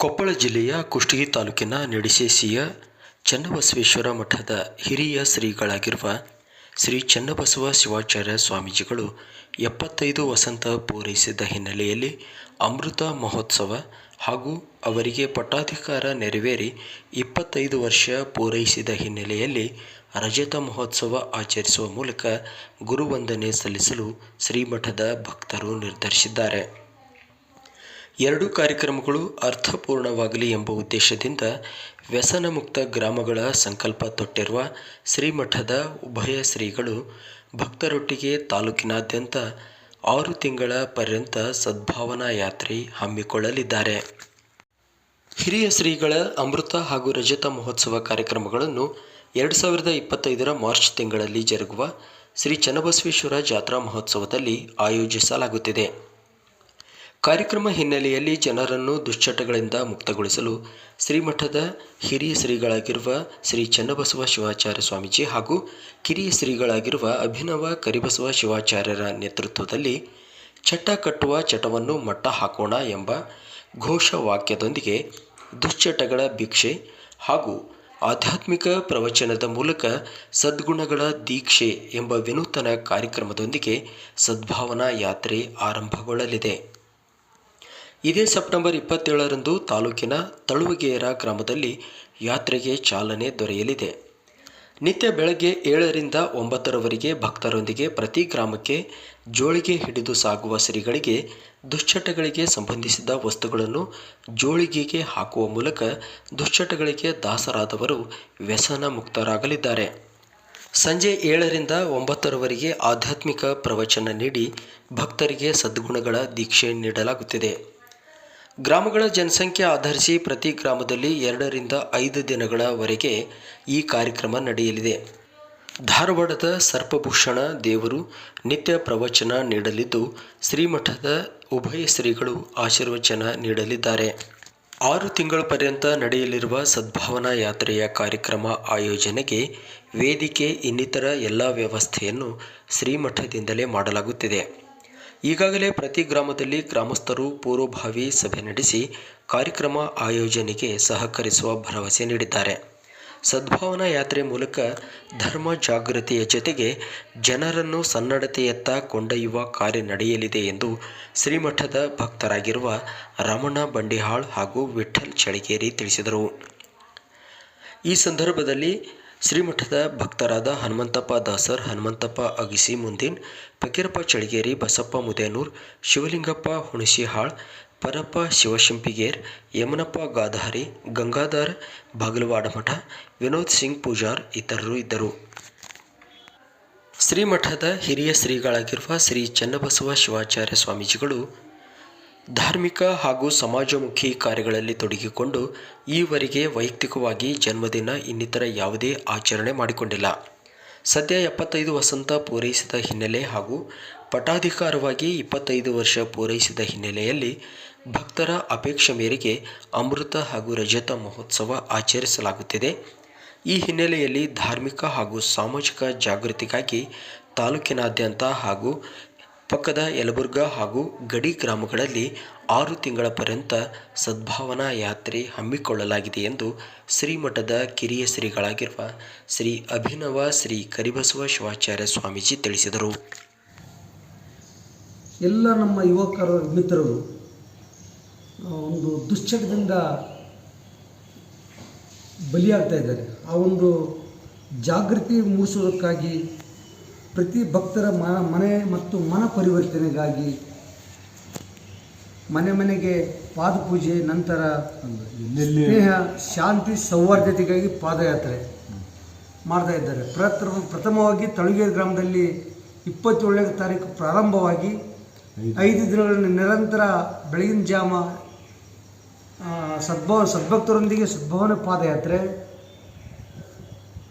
ಕೊಪ್ಪಳ ಜಿಲ್ಲೆಯ ಕುಷ್ಟಗಿ ತಾಲೂಕಿನ ನಿಡಿಸೇಸಿಯ ಚನ್ನಬಸವೇಶ್ವರ ಮಠದ ಹಿರಿಯ ಶ್ರೀಗಳಾಗಿರುವ ಶ್ರೀ ಚನ್ನಬಸವ ಶಿವಾಚಾರ್ಯ ಸ್ವಾಮೀಜಿಗಳು ಎಪ್ಪತ್ತೈದು ವಸಂತ ಪೂರೈಸಿದ ಹಿನ್ನೆಲೆಯಲ್ಲಿ ಅಮೃತ ಮಹೋತ್ಸವ ಹಾಗೂ ಅವರಿಗೆ ಪಟ್ಟಾಧಿಕಾರ ನೆರವೇರಿ ಇಪ್ಪತ್ತೈದು ವರ್ಷ ಪೂರೈಸಿದ ಹಿನ್ನೆಲೆಯಲ್ಲಿ ರಜತ ಮಹೋತ್ಸವ ಆಚರಿಸುವ ಮೂಲಕ ಗುರುವಂದನೆ ಸಲ್ಲಿಸಲು ಶ್ರೀಮಠದ ಭಕ್ತರು ನಿರ್ಧರಿಸಿದ್ದಾರೆ. ಎರಡೂ ಕಾರ್ಯಕ್ರಮಗಳು ಅರ್ಥಪೂರ್ಣವಾಗಲಿ ಎಂಬ ಉದ್ದೇಶದಿಂದ ವ್ಯಸನ ಮುಕ್ತ ಗ್ರಾಮಗಳ ಸಂಕಲ್ಪ ತೊಟ್ಟಿರುವ ಶ್ರೀಮಠದ ಉಭಯ ಶ್ರೀಗಳು ಭಕ್ತರೊಟ್ಟಿಗೆ ತಾಲೂಕಿನಾದ್ಯಂತ ಆರು ತಿಂಗಳ ಪರ್ಯಂತ ಸದ್ಭಾವನಾ ಯಾತ್ರೆ ಹಮ್ಮಿಕೊಳ್ಳಲಿದ್ದಾರೆ. ಹಿರಿಯ ಶ್ರೀಗಳ ಅಮೃತ ಹಾಗೂ ರಜತ ಮಹೋತ್ಸವ ಕಾರ್ಯಕ್ರಮಗಳನ್ನು ಎರಡು ಸಾವಿರದ ಇಪ್ಪತ್ತೈದರ ಮಾರ್ಚ್ ತಿಂಗಳಲ್ಲಿ ಜರುಗುವ ಶ್ರೀ ಚನ್ನಬಸವೇಶ್ವರ ಜಾತ್ರಾ ಮಹೋತ್ಸವದಲ್ಲಿ ಆಯೋಜಿಸಲಾಗುತ್ತಿದೆ. ಕಾರ್ಯಕ್ರಮ ಹಿನ್ನೆಲೆಯಲ್ಲಿ ಜನರನ್ನು ದುಶ್ಚಟಗಳಿಂದ ಮುಕ್ತಗೊಳಿಸಲು ಶ್ರೀಮಠದ ಹಿರಿಯ ಶ್ರೀಗಳಾಗಿರುವ ಶ್ರೀ ಚನ್ನಬಸವ ಶಿವಾಚಾರ್ಯ ಸ್ವಾಮೀಜಿ ಹಾಗೂ ಕಿರಿಯ ಶ್ರೀಗಳಾಗಿರುವ ಅಭಿನವ ಕರಿಬಸವ ಶಿವಾಚಾರ್ಯರ ನೇತೃತ್ವದಲ್ಲಿ ಚಟ ಕಟ್ಟುವ ಚಟವನ್ನು ಮಟ್ಟ ಹಾಕೋಣ ಎಂಬ ಘೋಷವಾಕ್ಯದೊಂದಿಗೆ ದುಶ್ಚಟಗಳ ಭಿಕ್ಷೆ ಹಾಗೂ ಆಧ್ಯಾತ್ಮಿಕ ಪ್ರವಚನದ ಮೂಲಕ ಸದ್ಗುಣಗಳ ದೀಕ್ಷೆ ಎಂಬ ವಿನೂತನ ಕಾರ್ಯಕ್ರಮದೊಂದಿಗೆ ಸದ್ಭಾವನಾ ಯಾತ್ರೆ ಆರಂಭಗೊಳ್ಳಲಿದೆ. ಇದೇ ಸೆಪ್ಟೆಂಬರ್ ಇಪ್ಪತ್ತೇಳರಂದು ತಾಲೂಕಿನ ತಳುವಗೇರ ಗ್ರಾಮದಲ್ಲಿ ಯಾತ್ರೆಗೆ ಚಾಲನೆ ದೊರೆಯಲಿದೆ. ನಿತ್ಯ ಬೆಳಗ್ಗೆ ಏಳರಿಂದ ಒಂಬತ್ತರವರೆಗೆ ಭಕ್ತರೊಂದಿಗೆ ಪ್ರತಿ ಗ್ರಾಮಕ್ಕೆ ಜೋಳಿಗೆ ಹಿಡಿದು ಸಾಗುವ ಶ್ರೀಗಳಿಗೆ ದುಶ್ಚಟಗಳಿಗೆ ಸಂಬಂಧಿಸಿದ ವಸ್ತುಗಳನ್ನು ಜೋಳಿಗೆಗೆ ಹಾಕುವ ಮೂಲಕ ದುಶ್ಚಟಗಳಿಗೆ ದಾಸರಾದವರು ವ್ಯಸನ ಮುಕ್ತರಾಗಲಿದ್ದಾರೆ. ಸಂಜೆ ಏಳರಿಂದ ಒಂಬತ್ತರವರೆಗೆ ಆಧ್ಯಾತ್ಮಿಕ ಪ್ರವಚನ ನೀಡಿ ಭಕ್ತರಿಗೆ ಸದ್ಗುಣಗಳ ದೀಕ್ಷೆ ನೀಡಲಾಗುತ್ತಿದೆ. ಗ್ರಾಮಗಳ ಜನಸಂಖ್ಯೆ ಆಧರಿಸಿ ಪ್ರತಿ ಗ್ರಾಮದಲ್ಲಿ ಎರಡರಿಂದ ಐದು ದಿನಗಳವರೆಗೆ ಈ ಕಾರ್ಯಕ್ರಮ ನಡೆಯಲಿದೆ. ಧಾರವಾಡದ ಸರ್ಪಭೂಷಣ ದೇವರು ನಿತ್ಯ ಪ್ರವಚನ ನೀಡಲಿದ್ದು, ಶ್ರೀಮಠದ ಉಭಯ ಶ್ರೀಗಳು ಆಶೀರ್ವಚನ ನೀಡಲಿದ್ದಾರೆ. ಆರು ತಿಂಗಳ ಪರ್ಯಂತ ನಡೆಯಲಿರುವ ಸದ್ಭಾವನಾ ಯಾತ್ರೆಯ ಕಾರ್ಯಕ್ರಮ ಆಯೋಜನೆಗೆ ವೇದಿಕೆ ಇನ್ನಿತರ ಎಲ್ಲ ವ್ಯವಸ್ಥೆಯನ್ನು ಶ್ರೀಮಠದಿಂದಲೇ ಮಾಡಲಾಗುತ್ತಿದೆ. ಈಗಾಗಲೇ ಪ್ರತಿ ಗ್ರಾಮದಲ್ಲಿ ಗ್ರಾಮಸ್ಥರು ಪೂರ್ವಭಾವಿ ಸಭೆ ನಡೆಸಿ ಕಾರ್ಯಕ್ರಮ ಆಯೋಜನೆಗೆ ಸಹಕರಿಸುವ ಭರವಸೆ ನೀಡಿದ್ದಾರೆ. ಸದ್ಭಾವನಾ ಯಾತ್ರೆ ಮೂಲಕ ಧರ್ಮ ಜಾಗೃತಿಯ ಜೊತೆಗೆ ಜನರನ್ನು ಸನ್ನಡತೆಯತ್ತ ಕೊಂಡೊಯ್ಯುವ ಕಾರ್ಯ ನಡೆಯಲಿದೆ ಎಂದು ಶ್ರೀಮಠದ ಭಕ್ತರಾಗಿರುವ ರಮಣ ಬಂಡಿಹಾಳ್ ಹಾಗೂ ವಿಠ್ಠಲ್ ಚಳಿಗೇರಿ ತಿಳಿಸಿದರು. ಈ ಸಂದರ್ಭದಲ್ಲಿ ಶ್ರೀಮಠದ ಭಕ್ತರಾದ ಹನುಮಂತಪ್ಪ ದಾಸರ್, ಹನುಮಂತಪ್ಪ ಅಗಿಸಿ ಮುಂದಿನ್, ಫಕೀರಪ್ಪ ಚಳಿಗೇರಿ ಬಸಪ್ಪ ಮುದೇನೂರ್, ಶಿವಲಿಂಗಪ್ಪ ಹುಣಸಿಹಾಳ್, ಪರಪ್ಪ ಶಿವಶಂಪಿಗೇರ್, ಯಮನಪ್ಪ ಗಾಧಾರಿ ಗಂಗಾಧರ್ ಬಾಗಲವಾಡಮಠ ವಿನೋದ್ ಸಿಂಗ್ ಪೂಜಾರ್ ಇತರರು ಇದ್ದರು. ಶ್ರೀಮಠದ ಹಿರಿಯ ಶ್ರೀಗಳಾಗಿರುವ ಶ್ರೀ ಚನ್ನಬಸವ ಶಿವಾಚಾರ್ಯ ಸ್ವಾಮೀಜಿಗಳು ಧಾರ್ಮಿಕ ಹಾಗೂ ಸಮಾಜಮುಖಿ ಕಾರ್ಯಗಳಲ್ಲಿ ತೊಡಗಿಕೊಂಡು ಈವರೆಗೆ ವೈಯಕ್ತಿಕವಾಗಿ ಜನ್ಮದಿನ ಇನ್ನಿತರ ಯಾವುದೇ ಆಚರಣೆ ಮಾಡಿಕೊಂಡಿಲ್ಲ. ಸದ್ಯ ಎಪ್ಪತ್ತೈದು ವಸಂತ ಪೂರೈಸಿದ ಹಿನ್ನೆಲೆ ಹಾಗೂ ಪಟಾಧಿಕಾರವಾಗಿ ಇಪ್ಪತ್ತೈದು ವರ್ಷ ಪೂರೈಸಿದ ಹಿನ್ನೆಲೆಯಲ್ಲಿ ಭಕ್ತರ ಅಪೇಕ್ಷೆ ಮೇರೆಗೆ ಅಮೃತ ಹಾಗೂ ರಜತ ಮಹೋತ್ಸವ ಆಚರಿಸಲಾಗುತ್ತಿದೆ. ಈ ಹಿನ್ನೆಲೆಯಲ್ಲಿ ಧಾರ್ಮಿಕ ಹಾಗೂ ಸಾಮಾಜಿಕ ಜಾಗೃತಿಗಾಗಿ ತಾಲೂಕಿನಾದ್ಯಂತ ಹಾಗೂ ಪಕ್ಕದ ಯಲಬುರ್ಗ ಹಾಗೂ ಗಡಿ ಗ್ರಾಮಗಳಲ್ಲಿ ಆರು ತಿಂಗಳ ಪರ್ಯಂತ ಸದ್ಭಾವನಾ ಯಾತ್ರೆ ಹಮ್ಮಿಕೊಳ್ಳಲಾಗಿದೆ ಎಂದು ಶ್ರೀಮಠದ ಕಿರಿಯ ಶ್ರೀಗಳಾಗಿರುವ ಶ್ರೀ ಅಭಿನವ ಶ್ರೀ ಕರಿಬಸವ ಶಿವಾಚಾರ್ಯ ಸ್ವಾಮೀಜಿ ತಿಳಿಸಿದರು. ಎಲ್ಲ ನಮ್ಮ ಯುವಕರ ಮಿತ್ರರು ಒಂದು ದುಶ್ಚಟದಿಂದ ಬಲಿಯಾಗ್ತಾ ಇದ್ದಾರೆ. ಆ ಒಂದು ಜಾಗೃತಿ ಮೂಡಿಸೋದಕ್ಕಾಗಿ ಪ್ರತಿ ಭಕ್ತರ ಮನ ಮನೆ ಮತ್ತು ಮನ ಪರಿವರ್ತನೆಗಾಗಿ ಮನೆ ಮನೆಗೆ ಪಾದಪೂಜೆ ನಂತರ ಸ್ನೇಹ ಶಾಂತಿ ಸೌಹಾರ್ದತೆಗಾಗಿ ಪಾದಯಾತ್ರೆ ಮಾಡ್ತಾ ಇದ್ದಾರೆ. ಪ್ರಥಮ ಪ್ರಥಮವಾಗಿ ತಳುಗೇರು ಗ್ರಾಮದಲ್ಲಿ ಇಪ್ಪತ್ತೇಳನೇ ತಾರೀಕು ಪ್ರಾರಂಭವಾಗಿ ಐದು ದಿನಗಳ ನಿರಂತರ ಬೆಳಗಿನ ಜಾಮ ಸದ್ಭವ ಸದ್ಭಕ್ತರೊಂದಿಗೆ ಸದ್ಭವನ ಪಾದಯಾತ್ರೆ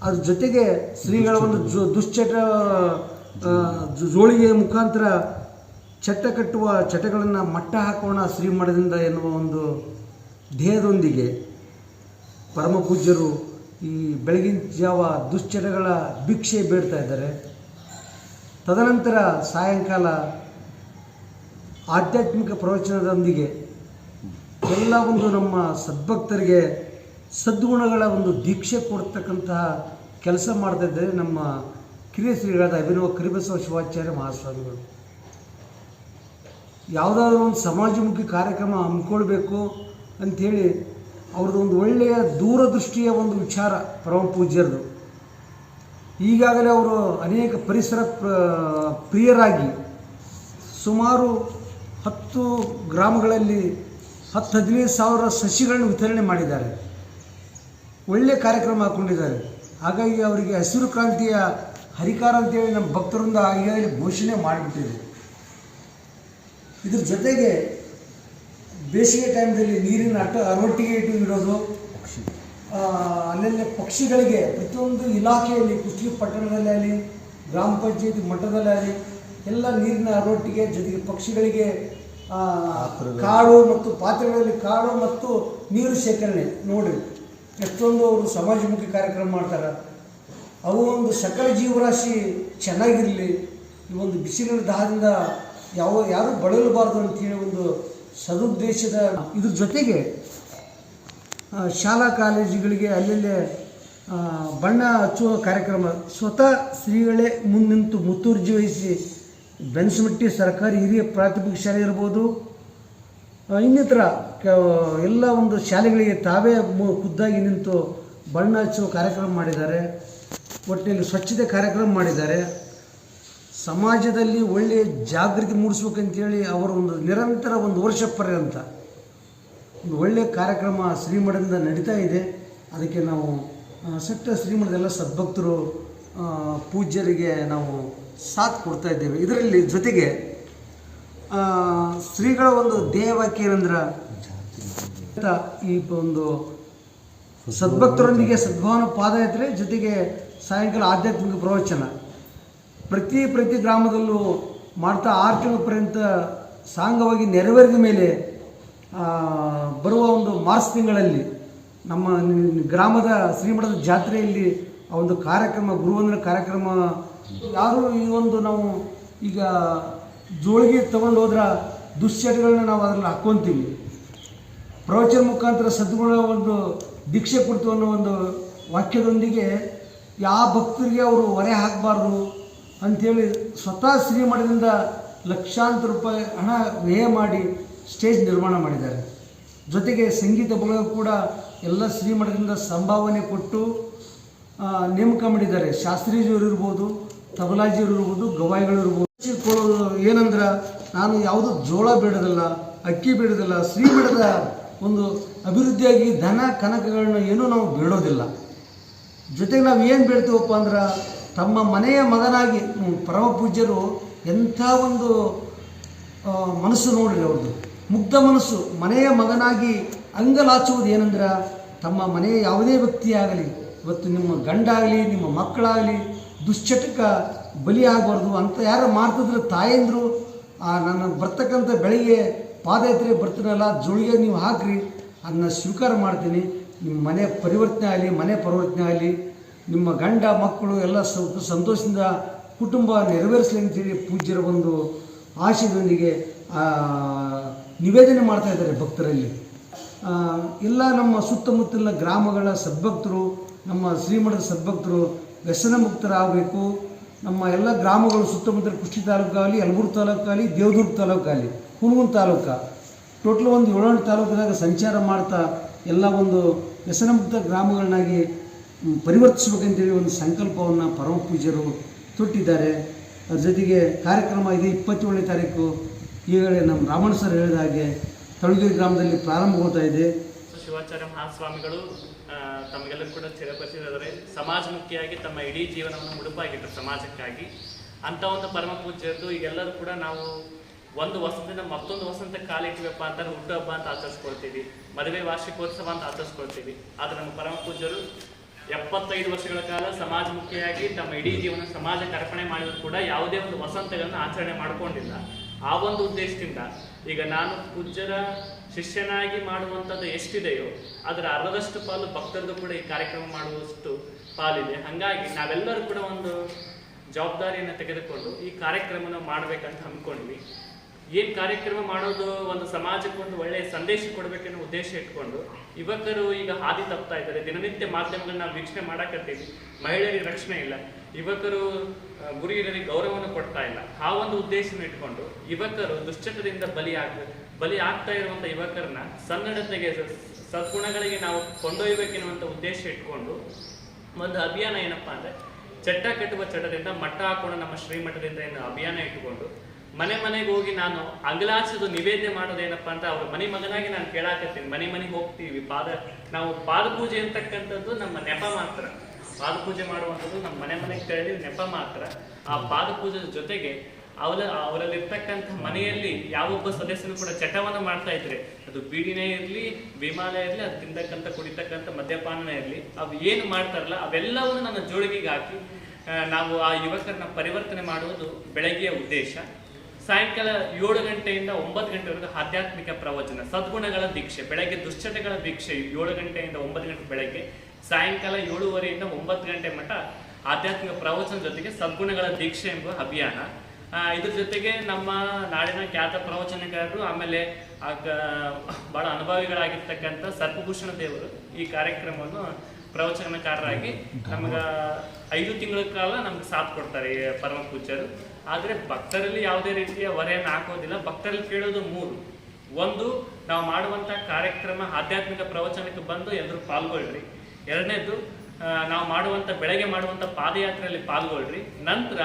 ಅದ್ರ ಜೊತೆಗೆ ಶ್ರೀಗಳ ಒಂದು ಜೋ ದುಶ್ಚಟ ಜೋಳಿಗೆ ಮುಖಾಂತರ ಚಟ ಕಟ್ಟುವ ಚಟಗಳನ್ನು ಮಟ್ಟ ಹಾಕೋಣ ಶ್ರೀಮಠದಿಂದ ಎನ್ನುವ ಒಂದು ಧ್ಯೇಯದೊಂದಿಗೆ ಪರಮ ಪೂಜ್ಯರು ಈ ಬೆಳಗಿನ ಜಾವ ದುಶ್ಚಟಗಳ ಭಿಕ್ಷೆ ಬೇಡ್ತಾ ಇದ್ದಾರೆ. ತದನಂತರ ಸಾಯಂಕಾಲ ಆಧ್ಯಾತ್ಮಿಕ ಪ್ರವಚನದೊಂದಿಗೆ ಎಲ್ಲ ಒಂದು ನಮ್ಮ ಸದ್ಭಕ್ತರಿಗೆ ಸದ್ಗುಣಗಳ ಒಂದು ದೀಕ್ಷೆ ಕೊಡ್ತಕ್ಕಂತಹ ಕೆಲಸ ಮಾಡ್ತಾ ನಮ್ಮ ಕಿರಿಯ ಶ್ರೀಗಳಾದ ಅಭಿನವ ಕರಿಬಸವ ಶಿವಾಚಾರ್ಯ ಮಹಾಸ್ವಾಮಿಗಳು. ಯಾವುದಾದ್ರೂ ಒಂದು ಸಮಾಜಮುಖಿ ಕಾರ್ಯಕ್ರಮ ಹಮ್ಮಿಕೊಳ್ಬೇಕು ಅಂಥೇಳಿ ಅವ್ರದ್ದು ಒಂದು ಒಳ್ಳೆಯ ದೂರದೃಷ್ಟಿಯ ಒಂದು ವಿಚಾರ ಪರಮ ಪೂಜ್ಯರದು. ಈಗಾಗಲೇ ಅವರು ಅನೇಕ ಪರಿಸರ ಪ್ರ- ಪ್ರಿಯರಾಗಿ ಸುಮಾರು ಹತ್ತು ಗ್ರಾಮಗಳಲ್ಲಿ ಹತ್ತು ಹದಿನೈದು ಸಾವಿರ ಸಸಿಗಳನ್ನು ವಿತರಣೆ ಮಾಡಿದ್ದಾರೆ. ಒಳ್ಳೆಯ ಕಾರ್ಯಕ್ರಮ ಹಾಕ್ಕೊಂಡಿದ್ದಾರೆ ಹಾಗಾಗಿ ಅವರಿಗೆ ಹಸಿರು ಕ್ರಾಂತಿಯ ಹರಿಕಾರ ಅಂತೇಳಿ ನಮ್ಮ ಭಕ್ತರಿಂದ ಈಗಾಗಲೇ ಘೋಷಣೆ ಮಾಡಿಬಿಟ್ಟಿದೆ. ಇದ್ರ ಜೊತೆಗೆ ಬೇಸಿಗೆ ಟೈಮ್ದಲ್ಲಿ ನೀರಿನ ಅಟ್ಟ ಅರವಟ್ಟಿಗೆ ಇಟ್ಟು ಇಡೋದು ಅಲ್ಲಲ್ಲಿ ಪಕ್ಷಿಗಳಿಗೆ ಪ್ರತಿಯೊಂದು ಇಲಾಖೆಯಲ್ಲಿ ಕುಸ್ತಿ ಪಟ್ಟಣದಲ್ಲಿ ಆಗಲಿ ಗ್ರಾಮ ಪಂಚಾಯತಿ ಮಟ್ಟದಲ್ಲಿ ಆಗಲಿ ಎಲ್ಲ ನೀರಿನ ಅರವಟ್ಟಿಗೆ ಜೊತೆಗೆ ಪಕ್ಷಿಗಳಿಗೆ ಕಾಡು ಮತ್ತು ಪಾತ್ರೆಗಳಲ್ಲಿ ಕಾಡು ಮತ್ತು ನೀರು ಶೇಖರಣೆ. ನೋಡಿ ಎಷ್ಟೊಂದು ಅವರು ಸಮಾಜಮುಖಿ ಕಾರ್ಯಕ್ರಮ ಮಾಡ್ತಾರೆ. ಅವು ಒಂದು ಸಕಲ ಜೀವರಾಶಿ ಚೆನ್ನಾಗಿರಲಿ, ಈ ಒಂದು ಬಿಸಿಲಿನ ದಾಹದಿಂದ ಯಾವ, ಯಾರೂ ಬಳಲಬಾರ್ದು ಅಂತೇಳಿ ಒಂದು ಸದುದ್ದೇಶದ ಇದ್ರ ಜೊತೆಗೆ ಶಾಲಾ ಕಾಲೇಜುಗಳಿಗೆ ಅಲ್ಲಲ್ಲೇ ಬಣ್ಣ ಹಚ್ಚುವ ಕಾರ್ಯಕ್ರಮ. ಸ್ವತಃ ಶ್ರೀಗಳೇ ನಿಂತು ಮುತುರ್ಜಿ ವಹಿಸಿ ಬೆನ್ಸಮಟ್ಟಿ ಸರ್ಕಾರಿ ಹಿರಿಯ ಪ್ರಾಥಮಿಕ ಶಾಲೆ ಇರ್ಬೋದು ಇನ್ನಿತರ ಎಲ್ಲ ಒಂದು ಶಾಲೆಗಳಿಗೆ ತಾವೇ ಖುದ್ದಾಗಿ ನಿಂತು ಬಣ್ಣ ಹಚ್ಚುವ ಕಾರ್ಯಕ್ರಮ ಮಾಡಿದ್ದಾರೆ. ಒಟ್ಟಿನಲ್ಲಿ ಸ್ವಚ್ಛತೆ ಕಾರ್ಯಕ್ರಮ ಮಾಡಿದ್ದಾರೆ. ಸಮಾಜದಲ್ಲಿ ಒಳ್ಳೆಯ ಜಾಗೃತಿ ಮೂಡಿಸ್ಬೇಕಂತೇಳಿ ಅವರು ಒಂದು ನಿರಂತರ ಒಂದು ವರ್ಷ ಪರ್ಯಂತ ಒಂದು ಒಳ್ಳೆಯ ಕಾರ್ಯಕ್ರಮ ಶ್ರೀಮಠದಿಂದ ನಡೀತಾ ಇದೆ. ಅದಕ್ಕೆ ನಾವು ಸಟ್ಟ ಶ್ರೀಮಠದ ಎಲ್ಲ ಸದ್ಭಕ್ತರು ಪೂಜ್ಯರಿಗೆ ನಾವು ಸಾಥ್ ಕೊಡ್ತಾ ಇದ್ದೇವೆ. ಇದರಲ್ಲಿ ಜೊತೆಗೆ ಶ್ರೀಗಳ ಒಂದು ದೇಹವಾಕ್ಯ ಏನಂದ್ರೆ ಈ ಒಂದು ಸದ್ಭಕ್ತರೊಂದಿಗೆ ಸದ್ಭಾವನ ಪಾದಯಾತ್ರೆ ಜೊತೆಗೆ ಸಾಯಂಕಾಲ ಆಧ್ಯಾತ್ಮಿಕ ಪ್ರವಚನ. ಪ್ರತಿ ಪ್ರತಿ ಗ್ರಾಮದಲ್ಲೂ ಮಾಡ್ತಾ ಆರು ತಿಂಗಳ ಪರ್ಯಂತ ಸಾಂಗವಾಗಿ ನೆರವೇರಿದ ಮೇಲೆ ಬರುವ ಒಂದು ಮಾರ್ಚ್ ತಿಂಗಳಲ್ಲಿ ನಮ್ಮ ಗ್ರಾಮದ ಶ್ರೀಮಠದ ಜಾತ್ರೆಯಲ್ಲಿ ಆ ಒಂದು ಕಾರ್ಯಕ್ರಮ, ಗುರುವಂದನ ಕಾರ್ಯಕ್ರಮ, ಯಾರು ಈ ಒಂದು ನಾವು ಈಗ ಜೋಳಿಗೆ ತಗೊಂಡು ಹೋದ್ರೆ ದುಶ್ಚಟಗಳನ್ನ ನಾವು ಅದರಲ್ಲಿ ಹಾಕ್ಕೊಂತೀವಿ ಪ್ರವಚನ ಮುಖಾಂತರ ಸದ್ಗುಣ ಒಂದು ದೀಕ್ಷೆ ಕೊಡ್ತು ಅನ್ನೋ ಒಂದು ವಾಕ್ಯದೊಂದಿಗೆ ಯಾವ ಭಕ್ತರಿಗೆ ಅವರು ಹೊರೆ ಹಾಕಬಾರ್ದು ಅಂಥೇಳಿ ಸ್ವತಃ ಶ್ರೀಮಠದಿಂದ ಲಕ್ಷಾಂತರ ರೂಪಾಯಿ ಹಣ ವ್ಯಯ ಮಾಡಿ ಸ್ಟೇಜ್ ನಿರ್ಮಾಣ ಮಾಡಿದ್ದಾರೆ. ಜೊತೆಗೆ ಸಂಗೀತ ಬಳಗ ಕೂಡ ಎಲ್ಲ ಶ್ರೀಮಠದಿಂದ ಸಂಭಾವನೆ ಕೊಟ್ಟು ನೇಮಕ ಮಾಡಿದ್ದಾರೆ. ಶಾಸ್ತ್ರೀಜಿಯವರು ಇರ್ಬೋದು, ತಬಲಾಜಿಯವರು ಇರ್ಬೋದು, ಗವಾಯಿಗಳು ಇರ್ಬೋದು. ಕೊಡೋದು ಏನಂದ್ರೆ ನಾನು ಯಾವುದು ಜೋಳ ಬೇಡದಲ್ಲ ಅಕ್ಕಿ ಬೇಡದಿಲ್ಲ ಶ್ರೀ ಬೇಡದ ಒಂದು ಅಭಿವೃದ್ಧಿಯಾಗಿ ಧನ ಕನಕಗಳನ್ನ ಏನೂ ನಾವು ಬೇಡೋದಿಲ್ಲ ಜೊತೆಗೆ ನಾವು ಏನು ಬೇಡ್ತೀವಪ್ಪ ಅಂದ್ರೆ ತಮ್ಮ ಮನೆಯ ಮಗನಾಗಿ ಪರಮ ಪೂಜ್ಯರು ಎಂಥ ಒಂದು ಮನಸ್ಸು ನೋಡ್ರಿ ಅವ್ರದ್ದು ಮುಗ್ಧ ಮನಸ್ಸು, ಮನೆಯ ಮಗನಾಗಿ ಅಂಗಲಾಚುವುದು ಏನಂದ್ರೆ ತಮ್ಮ ಮನೆಯ ಯಾವುದೇ ವ್ಯಕ್ತಿ ಆಗಲಿ ಇವತ್ತು ನಿಮ್ಮ ಗಂಡ ಆಗಲಿ ನಿಮ್ಮ ಮಕ್ಕಳಾಗಲಿ, ದುಶ್ಚಟಕ ಬಲಿ ಆಗಬಾರ್ದು ಅಂತ ಯಾರು ಮಾಡ್ತಿದ್ರೆ ತಾಯಂದರು ನನ್ನ ಬರ್ತಕ್ಕಂಥ ಬೆಳಿಗ್ಗೆ ಪಾದಯಾತ್ರೆ ಬರ್ತೀನಲ್ಲ, ಜೋಳಿಗೆ ನೀವು ಹಾಕ್ರಿ, ಅದನ್ನ ಸ್ವೀಕಾರ ಮಾಡ್ತೀನಿ. ನಿಮ್ಮ ಮನೆ ಪರಿವರ್ತನೆ ಆಗಲಿ, ಮನೆ ಪರಿವರ್ತನೆ ಆಗಲಿ, ನಿಮ್ಮ ಗಂಡ, ಮಕ್ಕಳು ಎಲ್ಲ ಸ್ವಲ್ಪ ಸಂತೋಷದಿಂದ ಕುಟುಂಬ ನೆರವೇರಿಸಲಿ ಅಂತೇಳಿ ಪೂಜ್ಯರ ಒಂದು ಆಶಯದೊಂದಿಗೆ ನಿವೇದನೆ ಮಾಡ್ತಾ ಇದ್ದಾರೆ ಭಕ್ತರಲ್ಲಿ. ಎಲ್ಲ ನಮ್ಮ ಸುತ್ತಮುತ್ತಲಿನ ಗ್ರಾಮಗಳ ಸದ್ಭಕ್ತರು, ನಮ್ಮ ಶ್ರೀಮಠದ ಸದ್ಭಕ್ತರು ವ್ಯಸನ ಮುಕ್ತರಾಗಬೇಕು ನಮ್ಮ ಎಲ್ಲ ಗ್ರಾಮಗಳು ಸುತ್ತಮುತ್ತಲ ಕುಷ್ಟಿ ತಾಲೂಕಾಗಲಿ ಯಲಬುರ್ಗ ತಾಲೂಕಾಗಲಿ ದೇವದುರ್ಗ ತಾಲೂಕಾಗಲಿ ಹುನಗುಂದ ತಾಲೂಕು. ಟೋಟಲ್ ಒಂದು ಏಳೆಂಟು ತಾಲೂಕಿನಾಗ ಸಂಚಾರ ಮಾಡ್ತಾ ಎಲ್ಲ ಒಂದು ವ್ಯಸನಮುಕ್ತ ಗ್ರಾಮಗಳನ್ನಾಗಿ ಪರಿವರ್ತಿಸ್ಬೇಕಂತೇಳಿ ಒಂದು ಸಂಕಲ್ಪವನ್ನು ಪರಮ ಪೂಜ್ಯರು ತೊಟ್ಟಿದ್ದಾರೆ. ಅದ್ರ ಜೊತೆಗೆ ಕಾರ್ಯಕ್ರಮ ಇದೆ ಇಪ್ಪತ್ತೇಳನೇ ತಾರೀಕು. ಈಗಲೇ ನಮ್ಮ ರಾಮಣ್ಣ ಸರ್ ಹೇಳಿದ ಹಾಗೆ, ತಳಗಿರಿ ಗ್ರಾಮದಲ್ಲಿ ಪ್ರಾರಂಭಗೊಳ್ತಾ ಇದೆ. ಶಿವಾಚಾರ್ಯ ಮಹಾಸ್ವಾಮಿಗಳು ತಮಗೆಲ್ಲರೂ ಕೂಡ ಚಿರಪರಿಚಿತರೆ ಸಮಾಜಮುಖಿಯಾಗಿ ತಮ್ಮ ಇಡೀ ಜೀವನವನ್ನು ಮುಡುಪಾಗಿಟ್ಟರು ಸಮಾಜಕ್ಕಾಗಿ. ಅಂತ ಒಂದು ಪರಮ ಪೂಜ್ಯರದು ಈಗೆಲ್ಲರೂ ಕೂಡ ನಾವು ಒಂದು ವಸಂತದಿಂದ ಮತ್ತೊಂದು ವಸಂತ ಕಾಲಿಟ್ಟಿವಪ್ಪ ಅಂತ ಹುಟ್ಟುಹಬ್ಬ ಅಂತ ಆಚರಿಸ್ಕೊಳ್ತೀವಿ. ಮದುವೆ ವಾರ್ಷಿಕೋತ್ಸವ ಅಂತ ಆಚರಿಸ್ಕೊಳ್ತೀವಿ. ಆದರೆ ನಮ್ಮ ಪರಮ ಪೂಜ್ಯರು ಎಪ್ಪತ್ತೈದು ವರ್ಷಗಳ ಕಾಲ ಸಮಾಜಮುಖಿಯಾಗಿ ತಮ್ಮ ಇಡೀ ಜೀವನ ಸಮಾಜಕ್ಕೆ ಅರ್ಪಣೆ ಮಾಡಿದ್ರು ಕೂಡ ಯಾವುದೇ ಒಂದು ವಸಂತಗಳನ್ನು ಆಚರಣೆ ಮಾಡ್ಕೊಂಡಿಲ್ಲ. ಆ ಒಂದು ಉದ್ದೇಶದಿಂದ ಈಗ ನಾನು ಪೂಜ್ಯರ ಶಿಷ್ಯನಾಗಿ ಮಾಡುವಂಥದ್ದು ಎಷ್ಟಿದೆಯೋ, ಅದರ ಅರ್ಧದಷ್ಟು ಪಾಲು ಭಕ್ತರದ್ದು ಕೂಡ ಈ ಕಾರ್ಯಕ್ರಮ ಮಾಡುವಷ್ಟು ಪಾಲಿದೆ. ಹಾಗಾಗಿ ನಾವೆಲ್ಲರೂ ಕೂಡ ಒಂದು ಜವಾಬ್ದಾರಿಯನ್ನು ತೆಗೆದುಕೊಂಡು ಈ ಕಾರ್ಯಕ್ರಮನ ಮಾಡಬೇಕಂತ ಹಮ್ಮಿಕೊಂಡ್ವಿ. ಏನು ಕಾರ್ಯಕ್ರಮ ಮಾಡೋದು ಒಂದು ಸಮಾಜಕ್ಕೆ ಒಂದು ಒಳ್ಳೆಯ ಸಂದೇಶ ಕೊಡಬೇಕನ್ನೋ ಉದ್ದೇಶ ಇಟ್ಕೊಂಡು ಯುವಕರು ಈಗ ಹಾದಿ ತಪ್ತಾ ಇದ್ದಾರೆ. ದಿನನಿತ್ಯ ಮಾಧ್ಯಮಗಳನ್ನ ನಾವು ವೀಕ್ಷಣೆ ಮಾಡಕತ್ತೀವಿ. ಮಹಿಳೆಯರಿಗೆ ರಕ್ಷಣೆ ಇಲ್ಲ. ಯುವಕರು ಗುರಿಯರಿಗೆ ಗೌರವವನ್ನು ಕೊಡ್ತಾ ಇಲ್ಲ. ಆ ಒಂದು ಉದ್ದೇಶನ ಇಟ್ಕೊಂಡು ಯುವಕರು ದುಶ್ಚಟದಿಂದ ಬಲಿ ಆಗ ಬಲಿ ಆಗ್ತಾ ಇರುವಂತ ಯುವಕರನ್ನ ಸನ್ನಡತೆಗೆ ಸದ್ಗುಣಗಳಿಗೆ ನಾವು ಕೊಂಡೊಯ್ಯಬೇಕೆನ್ನುವಂಥ ಉದ್ದೇಶ ಇಟ್ಕೊಂಡು ಒಂದು ಅಭಿಯಾನ ಏನಪ್ಪಾ ಅಂದ್ರೆ ಚಟ್ಟ ಕಟ್ಟುವ ಚಟದಿಂದ ಮಟ್ಟ ಹಾಕೊಂಡು ನಮ್ಮ ಶ್ರೀಮಠದಿಂದ ಏನು ಅಭಿಯಾನ ಇಟ್ಟುಕೊಂಡು ಮನೆ ಮನೆಗೆ ಹೋಗಿ ನಾನು ಅಂಗಲಾಚದು ನಿವೇದ್ಯ ಮಾಡೋದೇನಪ್ಪಾ ಅಂತ ಅವ್ರ ಮನೆ ಮಗನಾಗಿ ನಾನು ಕೇಳಾಕತ್ತೀನಿ. ಮನೆ ಮನೆಗೆ ಹೋಗ್ತೀವಿ. ಪಾದ, ನಾವು ಪಾದ ಪೂಜೆ ಅಂತಕ್ಕಂಥದ್ದು ನಮ್ಮ ನೆಪ ಮಾತ್ರ. ಪಾದ ಪೂಜೆ ಮಾಡುವಂಥದ್ದು ನಮ್ಮ ಮನೆ ಮನೆಗೆ ಕೇಳಿ ನೆಪ ಮಾತ್ರ. ಆ ಪಾದ ಪೂಜೆ ಜೊತೆಗೆ ಅವರ ಅವರಲ್ಲಿರ್ತಕ್ಕಂಥ ಮನೆಯಲ್ಲಿ ಯಾವೊಬ್ಬ ಸದಸ್ಯನು ಕೂಡ ಚಟವನ್ನು ಮಾಡ್ತಾ ಇದ್ರೆ, ಅದು ಬೀಡಿನೇ ಇರಲಿ, ವಿಮಾನ ಇರಲಿ, ಅದು ತಿಂತಕ್ಕಂಥ ಕುಡಿತಕ್ಕಂಥ, ಮದ್ಯಪಾನನೇ ಇರಲಿ, ಅವು ಏನು ಮಾಡ್ತಾರಲ್ಲ, ಅವೆಲ್ಲವನ್ನು ನನ್ನ ಜೋಳಿಗೆಗೆ ಹಾಕಿ ನಾವು ಆ ಯುವಕರನ್ನ ಪರಿವರ್ತನೆ ಮಾಡುವುದು ಬೆಳಗ್ಗೆಯ ಉದ್ದೇಶ. ಸಾಯಂಕಾಲ ಏಳು ಗಂಟೆಯಿಂದ ಒಂಬತ್ತು ಗಂಟೆವರೆಗೂ ಆಧ್ಯಾತ್ಮಿಕ ಪ್ರವಚನ, ಸದ್ಗುಣಗಳ ದೀಕ್ಷೆ, ಬೆಳಗ್ಗೆ ದುಶ್ಚಟಗಳ ದೀಕ್ಷೆ, ಏಳು ಗಂಟೆಯಿಂದ ಒಂಬತ್ತು ಗಂಟೆ ಬೆಳಗ್ಗೆ, ಸಾಯಂಕಾಲ ಏಳುವರೆಯಿಂದ ಒಂಬತ್ತು ಗಂಟೆ ಮಟ್ಟ ಆಧ್ಯಾತ್ಮಿಕ ಪ್ರವಚನ ಜೊತೆಗೆ ಸದ್ಗುಣಗಳ ದೀಕ್ಷೆ ಎಂಬ ಅಭಿಯಾನ. ಇದ್ರ ಜೊತೆಗೆ ನಮ್ಮ ನಾಡಿನ ಖ್ಯಾತ ಪ್ರವಚನಕಾರರು, ಆಮೇಲೆ ಆಗ ಬಹಳ ಅನುಭವಿಗಳಾಗಿರ್ತಕ್ಕಂಥ ಸರ್ಪಭೂಷಣ ದೇವರು ಈ ಕಾರ್ಯಕ್ರಮವನ್ನು ಪ್ರವಚನಕಾರರಾಗಿ ನಮಗ ಐದು ತಿಂಗಳ ಕಾಲ ನಮ್ಗೆ ಸಾಥ್ ಕೊಡ್ತಾರೆ ಪರಮ ಪೂಜ್ಯರು. ಆದ್ರೆ ಭಕ್ತರಲ್ಲಿ ಯಾವುದೇ ರೀತಿಯ ಹೊರೆಯನ್ನು ಹಾಕೋದಿಲ್ಲ. ಭಕ್ತರಲ್ಲಿ ಕೇಳೋದು ಮೂರು. ಒಂದು, ನಾವು ಮಾಡುವಂತ ಕಾರ್ಯಕ್ರಮ ಆಧ್ಯಾತ್ಮಿಕ ಪ್ರವಚನಕ್ಕೆ ಬಂದು ಎಲ್ಲರೂ ಪಾಲ್ಗೊಳ್ರಿ. ಎರಡನೇದು ನಾವು ಮಾಡುವಂತ, ಬೆಳಗ್ಗೆ ಮಾಡುವಂತ ಪಾದಯಾತ್ರೆಯಲ್ಲಿ ಪಾಲ್ಗೊಳ್ರಿ. ನಂತರ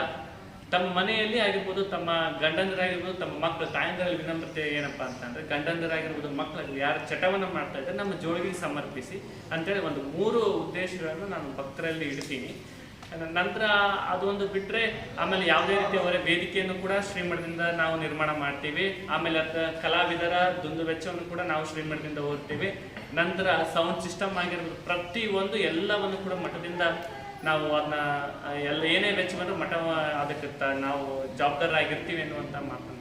ತಮ್ಮ ಮನೆಯಲ್ಲಿ ಆಗಿರ್ಬೋದು, ತಮ್ಮ ಗಂಡಂದರಾಗಿರ್ಬೋದು, ತಮ್ಮ ಮಕ್ಕಳು ತಾಯಂದರಲ್ಲಿ ವಿನಮ್ರತೆ ಏನಪ್ಪ ಅಂತಂದ್ರೆ, ಗಂಡಂದರಾಗಿರ್ಬೋದು ಮಕ್ಕಳಲ್ಲಿ ಯಾರು ಚಟವನ್ನು ಮಾಡ್ತಾ ಇದ್ದಾರೆ ನಮ್ಮ ಜೋಳಿಗೆ ಸಮರ್ಪಿಸಿ ಅಂತೇಳಿ ಒಂದು ಮೂರು ಉದ್ದೇಶಗಳನ್ನು ನಾನು ಭಕ್ತರಲ್ಲಿ ಇಡ್ತೀನಿ. ನಂತರ ಅದೊಂದು ಬಿಟ್ಟರೆ ಆಮೇಲೆ ಯಾವುದೇ ರೀತಿಯ ಅವರ ವೇದಿಕೆಯನ್ನು ಕೂಡ ಶ್ರೀಮಠದಿಂದ ನಾವು ನಿರ್ಮಾಣ ಮಾಡ್ತೀವಿ. ಆಮೇಲೆ ಅದ ಕಲಾವಿದರ ದುಂದು ವೆಚ್ಚವನ್ನು ಕೂಡ ನಾವು ಶ್ರೀಮಠದಿಂದ ಓದ್ತೀವಿ. ನಂತರ ಸೌಂಡ್ ಸಿಸ್ಟಮ್ ಆಗಿರ್ಬೋದು, ಪ್ರತಿಯೊಂದು ಎಲ್ಲವನ್ನು ಕೂಡ ಮಠದಿಂದ ನಾವು ಅದನ್ನ ಎಲ್ಲ ಏನೇ ವೆಚ್ಚ ಬಂದರೂ ಮಠ ಅದಕ್ಕೆ ನಾವು ಜವಾಬ್ದಾರ ಆಗಿರ್ತೀವಿ ಅನ್ನುವಂಥ ಮಾತನ್ನು